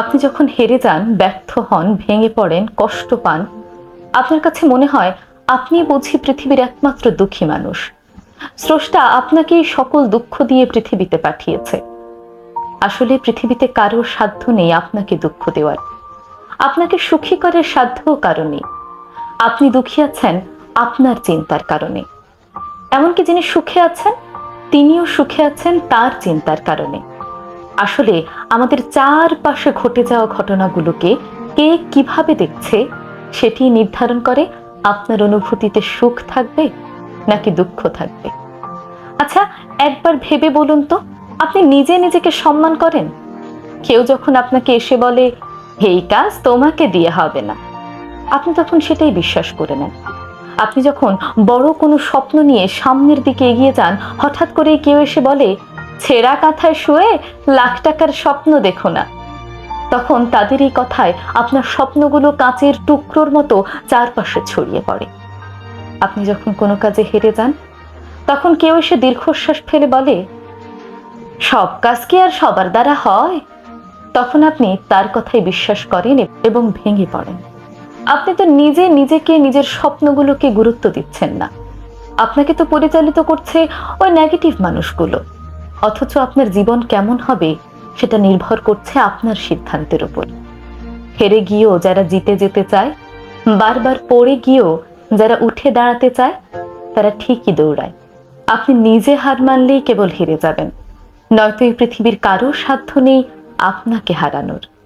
আপনি যখন হেরে যান, ব্যর্থ হন, ভেঙে পড়েন, কষ্ট পান, আপনার কাছে মনে হয় আপনি বুঝি পৃথিবীর একমাত্র দুঃখী মানুষ। স্রষ্টা আপনাকে সকল দুঃখ দিয়ে পৃথিবীতে পাঠিয়েছে। আসলে পৃথিবীতে কারোর সাধ্য নেই আপনাকে দুঃখ দেওয়ার। আপনাকে সুখী করার সাধ্যও কারণে আপনি দুঃখী আছেন আপনার চিন্তার কারণে। এমনকি যিনি সুখে আছেন, তিনিও সুখে আছেন তার চিন্তার কারণে। আসলে আমাদের চারপাশে ঘটে যাওয়া ঘটনাগুলোকে কে কীভাবে দেখছে, সেটি নির্ধারণ করে আপনার অনুভূতিতে সুখ থাকবে নাকি দুঃখ থাকবে? আচ্ছা একবার ভেবে বলুন তো, আপনি নিজে নিজেকে সম্মান করেন? কেউ যখন আপনাকে এসে বলে, এই কাজ তোমাকে দিয়ে হবে না। আপনি তখন সেটাই বিশ্বাস করে নেন। আপনি যখন বড় কোনো স্বপ্ন নিয়ে সামনের দিকে এগিয়ে যান, হঠাৎ করে কেউ এসে বলে ছেঁড়া কাঁথায় শুয়ে লাখ টাকার স্বপ্ন দেখো না। তখন তাদের এই কথায় আপনার স্বপ্নগুলো কাঁচের টুকরোর মতো চারপাশে ছড়িয়ে পড়ে। আপনি যখন কোনো কাজে হেরে যান, তখন কেউ এসে দীর্ঘশ্বাস ফেলে বলে, সব কাজ কি আর সবার দ্বারা হয়? তখন আপনি তার কথাই বিশ্বাস করেন এবং ভেঙে পড়েন। আপনি তো নিজে নিজেকে নিজের স্বপ্নগুলোকে গুরুত্ব দিচ্ছেন না। আপনাকে তো পরিচালিত করছে ওই নেগেটিভ মানুষগুলো। অথচ আপনার জীবন কেমন হবে সেটা নির্ভর করছে আপনার সিদ্ধান্তের উপর। হেরে গিয়েও যারা জিতে যেতে চায়, বারবার পড়ে গিয়েও যারা উঠে দাঁড়াতে চায়, তারা ঠিকই দৌড়ায়। আপনি নিজে হার মানলেই কেবল হেরে যাবেন। নয়তো এই পৃথিবীর কারও সাধ্য নেই আপনাকে হারানোর।